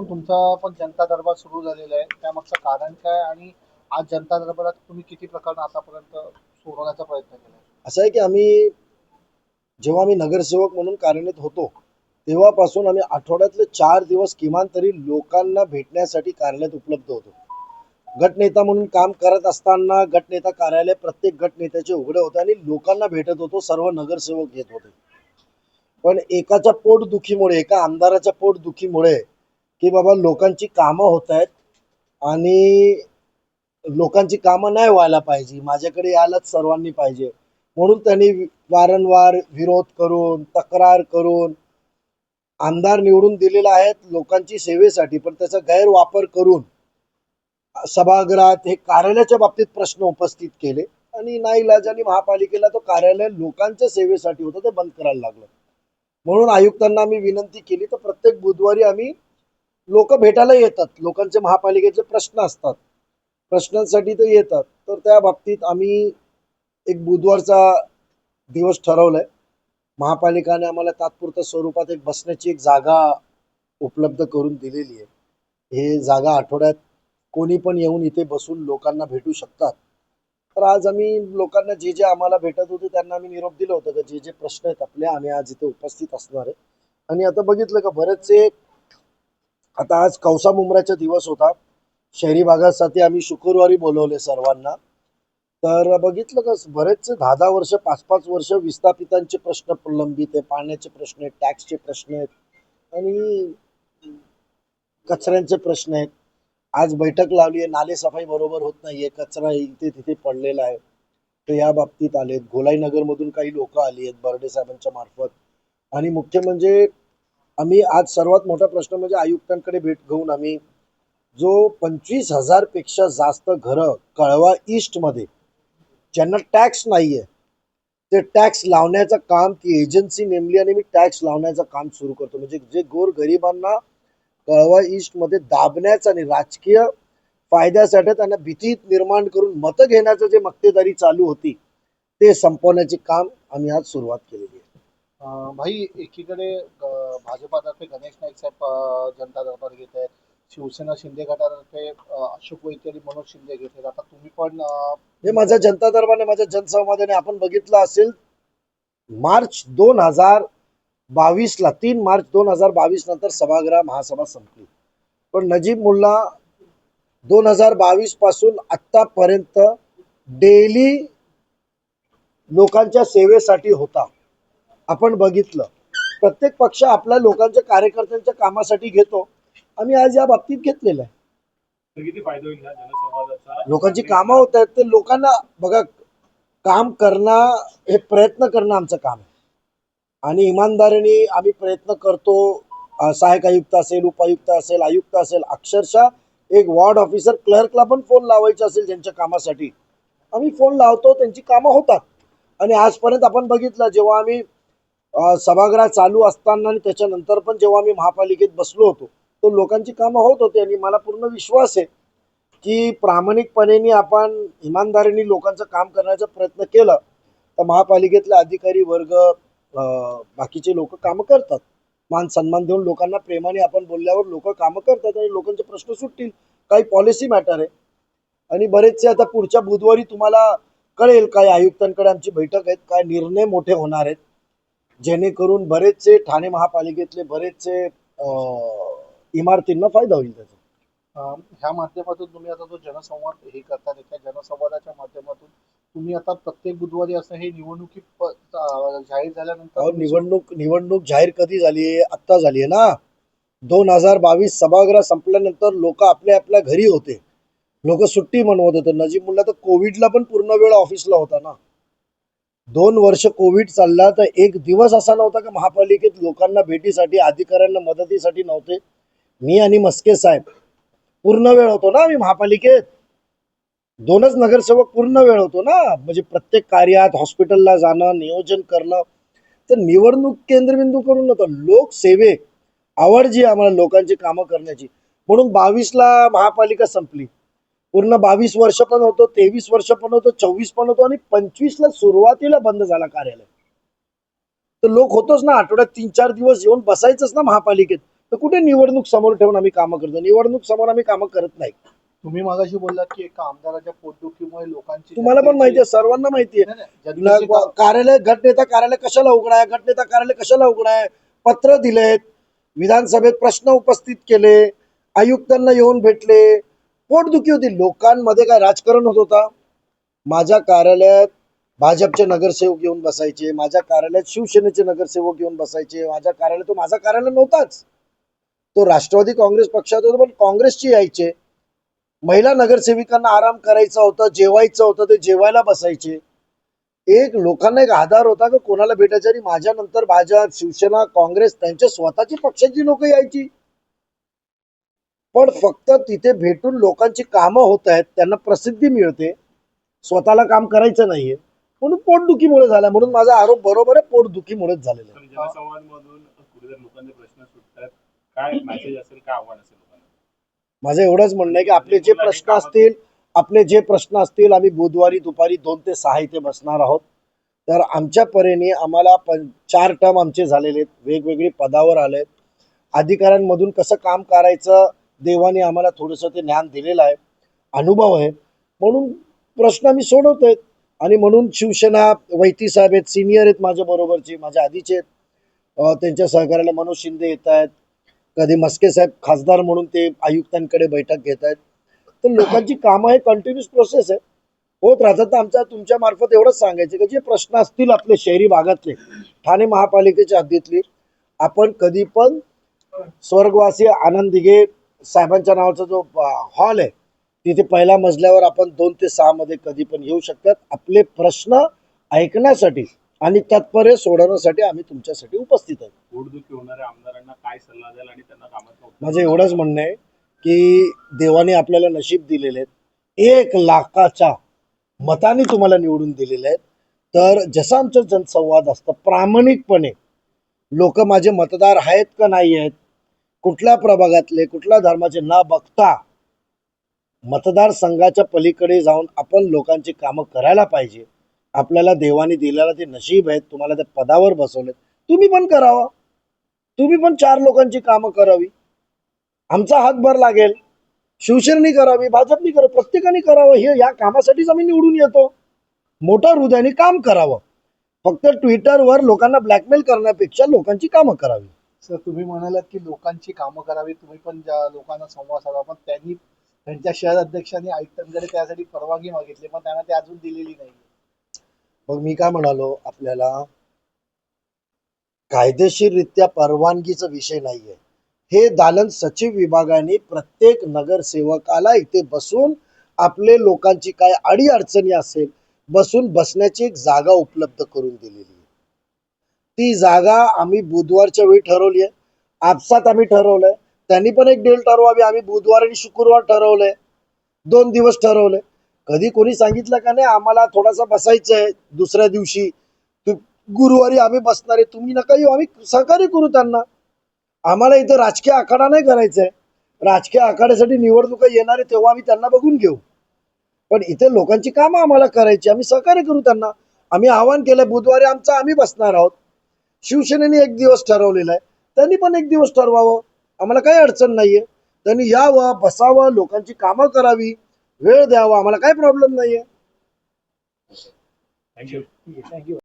दिवसापासून तुमचा पण जनता दरबार सुरू झालेला आहे. त्यामागचं कारण काय आणि आज जनता दरबारात तुम्ही किती प्रकरण आतापर्यंत सोडवण्याचा प्रयत्न केला असं आहे की आम्ही जेव्हा आम्ही नगरसेवक म्हणून कार्यान्वित होतो तेव्हापासून आम्ही आठवड्यातले चार दिवस किमान तरी लोकांना भेटण्यासाठी कार्यालयात उपलब्ध होतो. गटनेता म्हणून काम करत असताना गटनेता कार्यालय प्रत्येक गटनेत्याचे उघडे होते आणि लोकांना भेटत होतो सर्व नगरसेवक येत होते. पण एकाच्या पोटदुखीमुळे एका आमदाराच्या पोटदुखीमुळे की बाबा लोकांची कामं होत आहेत आणि लोकांची कामं नाही व्हायला पाहिजे. माझ्याकडे यायलाच सर्वांनी पाहिजे. म्हणून त्यांनी वारंवार विरोध करून तक्रार करून आमदार निवडून दिलेला आहेत लोकांची सेवेसाठी पण त्याचा गैरवापर करून सभागृहात हे कार्यालयाच्या बाबतीत प्रश्न उपस्थित केले आणि नाईलाजाने महापालिकेला तो कार्यालय लोकांच्या सेवेसाठी होतं ते बंद करायला लागलं. म्हणून आयुक्तांना आम्ही विनंती केली तर प्रत्येक बुधवारी आम्ही लोक भेटायला येतात. लोकांचे महापालिकेचे प्रश्न असतात. प्रश्नांसाठी ते येतात. तर त्या बाबतीत आम्ही एक बुधवारचा दिवस ठरवलाय. महापालिकाने आम्हाला तात्पुरत्या स्वरूपात एक बसण्याची एक जागा उपलब्ध करून दिलेली आहे. हे जागा आठवड्यात कोणी पण येऊन इथे बसून लोकांना भेटू शकतात. तर आज आम्ही लोकांना जे जे आम्हाला भेटत होते त्यांना आम्ही निरोप दिलं होतं. की जे जे प्रश्न आहेत आपले आम्ही आज इथे उपस्थित असणार आहे. आणि आता बघितलं का बरेचसे आता आज कौसा मुंबऱ्याचा दिवस होता. शहरी भागासाठी आम्ही शुक्रवारी बोलवले सर्वांना. तर बघितलं का बरेचसे दहा दहा वर्ष पाच पाच वर्ष विस्थापितांचे प्रश्न प्रलंबित आहे पाण्याचे प्रश्न आहेत टॅक्सचे प्रश्न आहेत आणि कचऱ्यांचे प्रश्न आहेत. आज बैठक लावली आहे नाले सफाई बरोबर होत नाहीये कचरा इथे तिथे पडलेला आहे. तर या बाबतीत आलेत. गोलाई नगरमधून काही लोक आली आहेत बर्डे साहेबांच्या मार्फत. आणि मुख्य म्हणजे आम्ही आज सर्वात मोठा प्रश्न म्हणजे आयुक्तांकडे भेट घेऊन आम्ही जो पंचवीस हजारपेक्षा जास्त घरं कळवा ईस्टमध्ये ज्यांना टॅक्स नाही आहे ते टॅक्स लावण्याचं काम ती एजन्सी नेमली आणि मी टॅक्स लावण्याचं काम सुरू करतो. म्हणजे जे गोर गरिबांना कळवा ईस्टमध्ये दाबण्याचं आणि राजकीय फायद्यासाठी त्यांना भीती निर्माण करून मतं घेण्याचं जे मक्तेदारी चालू होती ते संपवण्याचे काम आम्ही आज सुरुवात केलेली आहे. भाई एकीकडे भाजपातर्फे गणेश नाईक साहेब जनता दरबार घेत आहेत. शिवसेना शिंदे गटातर्फे अशोक वैद्य आणि मनोज शिंदे घेत आहेत. आता तुम्ही पण हे माझ्या जनता दरबारने माझ्या जनसंवादाने आपण बघितलं असेल मार्च दोन हजार बावीसला तीन मार्च दोन हजार बावीस नंतर सभागृह महासभा संपली. पण नजीब मुल्ला दोन हजार बावीसपासून आतापर्यंत डेली लोकांच्या सेवेसाठी होता. आपण बघितलं. प्रत्येक पक्ष आपल्या लोकांच्या कार्यकर्त्यांच्या कामासाठी घेतो. आम्ही आज या बाबतीत घेतलेलं आहे. लोकांची कामं होत आहेत ते लोकांना बघा काम करणं हे प्रयत्न करणं आमचं काम आहे. आणि इमानदारीने आम्ही प्रयत्न करतो अं, सहाय्यक आयुक्त असेल उपायुक्त असेल आयुक्त असेल अक्षरशः एक वॉर्ड ऑफिसर क्लर्कला पण फोन लावायचा असेल त्यांच्या कामासाठी. आम्ही फोन लावतो त्यांची कामं होतात. आणि आजपर्यंत आपण बघितलं जेव्हा आम्ही सभागृह चालू असताना आणि त्याच्यानंतर पण जेव्हा मी महापालिकेत बसलो होतो तो लोकांची कामं होत होती आणि मला पूर्ण विश्वास आहे की प्रामाणिकपणे आपण इमानदारीने लोकांचं काम करण्याचा प्रयत्न केला तर महापालिकेतले अधिकारी वर्ग बाकीचे लोक कामं करतात. मान सन्मान देऊन लोकांना प्रेमाने आपण बोलल्यावर लोक कामं करतात आणि लोकांचे प्रश्न सुटतील. काही पॉलिसी मॅटर आहे. आणि बरेचसे आता पुढच्या बुधवारी तुम्हाला कळेल काय आयुक्तांकडे आमची बैठक आहेत काय निर्णय मोठे होणार आहेत. जेणेकरून बरेचसे ठाणे महापालिकेतले बरेचसे इमारतींना फायदा होईल त्याचा. ह्या माध्यमातून तुम्ही आता जो जनसंवाद हे करतात त्या जनसंवादाच्या माध्यमातून तुम्ही आता प्रत्येक बुधवारी असं हे निवडणुकी जाहीर झाल्यानंतर निवडणूक निवडणूक जाहीर कधी झाली आहे? आत्ता झाली आहे ना? दोन हजार बावीस सभागृह संपल्यानंतर लोक आपल्या आपल्या घरी होते. लोक सुट्टी मनवत होते. नजीब मुल्ला तर कोविडला पण पूर्ण वेळ ऑफिसला होता ना? दोन वर्ष कोविड चालला तर एक दिवस असा नव्हता का महापालिकेत लोकांना भेटीसाठी अधिकाऱ्यांना मदतीसाठी नव्हते. मी आणि मस्के साहेब पूर्ण वेळ होतो ना आम्ही महापालिकेत. दोनच नगरसेवक पूर्ण वेळ होतो ना. म्हणजे प्रत्येक कार्यात हॉस्पिटलला जाणं नियोजन करणं. तर निवडणूक केंद्रबिंदू करून नव्हतं लोकसेवे आवड जी आम्हाला लोकांची कामं करण्याची. म्हणून बावीसला महापालिका संपली. पूर्ण बावीस वर्ष पण होतो तेवीस वर्ष पण होतो चोवीस पण होतो आणि पंचवीसला सुरुवातीला बंद झाला कार्यालय. तर लोक होतोच ना आठवड्यात तीन चार दिवस येऊन बसायचंच ना महापालिकेत. तर कुठे निवडणूक समोर ठेवून आम्ही कामं करतो? निवडणूक समोर आम्ही कामं करत नाही. तुम्ही मागाशी बोललात की एका आमदाराच्या पोटदुखीमुळे लोकांची तुम्हाला पण माहिती आहे सर्वांना माहिती आहे. कार्यालय गटनेता कार्यालय कशाला उघडा आहे गटनेता कार्यालय कशाला उघडा आहे पत्र दिलेत. विधानसभेत प्रश्न उपस्थित केले. आयुक्तांना येऊन भेटले. पोटदुखी होती. लोकांमध्ये काय राजकारण होत होता? माझ्या कार्यालयात भाजपचे नगरसेवक येऊन बसायचे. माझ्या कार्यालयात शिवसेनेचे नगरसेवक येऊन बसायचे. माझ्या कार्यालयात तो माझा कार्यालय नव्हताच. तो राष्ट्रवादी काँग्रेस पक्षात होता पण काँग्रेसचे यायचे. महिला नगरसेविकांना आराम करायचा होता जेवायचं होतं ते जेवायला बसायचे. एक लोकांना एक आधार होता की कोणाला भेटायचं आणि माझ्यानंतर भाजप शिवसेना काँग्रेस त्यांच्या स्वतःची पक्षाची लोक यायची. पण फक्त तिथे भेटून लोकांची कामं होत आहेत त्यांना प्रसिद्धी मिळते. स्वतःला काम करायचं नाहीये. म्हणून पोटदुखीमुळे झाला. म्हणून माझा आरोप बरोबर आहे पोटदुखीमुळेच झालेला आहे. पण जनसंवाद मधून कुठेतरी लोकांचे प्रश्न सुटतात. काय मेसेज असेल काय आव्हान असेल लोकांना? माझं एवढंच म्हणणं आहे की आपले जे प्रश्न असतील आपले जे प्रश्न असतील आम्ही बुधवारी दुपारी दोन ते सहा इथे बसणार आहोत. तर आमच्या परीने आम्हाला पं चार टर्म आमचे झालेले आहेत. वेगवेगळी पदावर आले आहेत अधिकाऱ्यांमधून कसं काम करायचं देवाने आम्हाला थोडंसं ते ज्ञान दिलेलं आहे अनुभव आहे. म्हणून प्रश्न आम्ही सोडवत आहेत आणि म्हणून शिवसेना वैती साहेब आहेत सिनियर आहेत माझ्या बरोबरचे माझ्या आधीचे आहेत. त्यांच्या सहकार्याला मनोज शिंदे येत आहेत. कधी मस्के साहेब खासदार म्हणून ते आयुक्तांकडे बैठक घेत आहेत. तर लोकांची कामं हे कंटिन्युअस प्रोसेस आहे. होत राहतात तर आमच्या तुमच्या मार्फत एवढंच सांगायचं की जे प्रश्न असतील आपले शहरी भागातले ठाणे महापालिकेच्या हद्दीतली आपण कधी पण स्वर्गवासी आनंदी घे साहेबांच्या नावाचा जो हॉल आहे तिथे पहिल्या मजल्यावर आपण दोन ते सहा मध्ये कधी पण येऊ शकतात. आपले प्रश्न ऐकण्यासाठी आणि तात्पर्य सोडवण्यासाठी आम्ही तुमच्यासाठी उपस्थित आहोत. पोटदुखी होणाऱ्या आमदारांना काय सल्ला द्याल आणि त्यांना कामात माझं एवढंच म्हणणं आहे की देवाने आपल्याला नशीब दिलेले आहेत. एक लाखाच्या मताने तुम्हाला निवडून दिलेले आहेत. तर जसं आमचं जनसंवाद असतं प्रामाणिकपणे लोक माझे मतदार आहेत का नाही आहेत कुठल्या प्रभागातले कुठल्या धर्माचे न बघता मतदारसंघाच्या पलीकडे जाऊन आपण लोकांची कामं करायला पाहिजे. आपल्याला देवाने दिलेला ते नशीब आहेत तुम्हाला त्या पदावर बसवलेत. तुम्ही पण करावं. तुम्ही पण चार लोकांची कामं करावी. आमचा हातभार लागेल. शिवसेनेनी करावी भाजपनी करावं प्रत्येकाने करावं. हे या कामासाठीच आम्ही निवडून येतो. मोठ्या हृदयाने काम करावं. फक्त ट्विटरवर लोकांना ब्लॅकमेल करण्यापेक्षा लोकांची कामं करावी. सर तुम्ही म्हणालात की लोकांची कामं करावी तुम्ही पण ज्या लोकांना संवाद साधा पण त्यांनी त्यांच्या शहर अध्यक्षांनी आयुक्तांकडे त्यासाठी परवानगी मागितली पण त्यांना ते अजून दिलेली नाही मग मी काय म्हणालो आपल्याला कायदेशीररित्या परवानगीचा विषय नाहीये. हे दालन सचिव विभागाने प्रत्येक नगरसेवकाला इथे बसून आपले लोकांची काय अडी अडचणी असेल बसून बसण्याची एक जागा उपलब्ध करून दिलेली ती जागा आम्ही बुधवारच्या वेळी ठरवली आहे. आपसात आम्ही ठरवलंय. त्यांनी पण एक डेल ठरवावी आम्ही बुधवार आणि शुक्रवार ठरवलंय. दोन दिवस ठरवले कधी कोणी सांगितलं का नाही आम्हाला थोडासा बसायचं आहे दुसऱ्या दिवशी. गुरुवारी आम्ही बसणार आहे. तुम्ही नका येऊ. आम्ही सहकार्य करू त्यांना. आम्हाला इथं राजकीय आखाडा नाही करायचा आहे. राजकीय आखाड्यासाठी निवडणुका येणार आहे तेव्हा आम्ही त्यांना बघून घेऊ. पण इथे लोकांची कामं आम्हाला करायची. आम्ही सहकार्य करू त्यांना. आम्ही आवाहन केलं बुधवारी आमचं आम्ही बसणार आहोत. शिवसेनेने एक दिवस ठरवलेला आहे. त्यांनी पण एक दिवस ठरवावं. आम्हाला काही अडचण नाहीये. त्यांनी यावं बसावं लोकांची कामं करावी वेळ द्यावा. आम्हाला काही प्रॉब्लेम नाहीये. Thank you thank you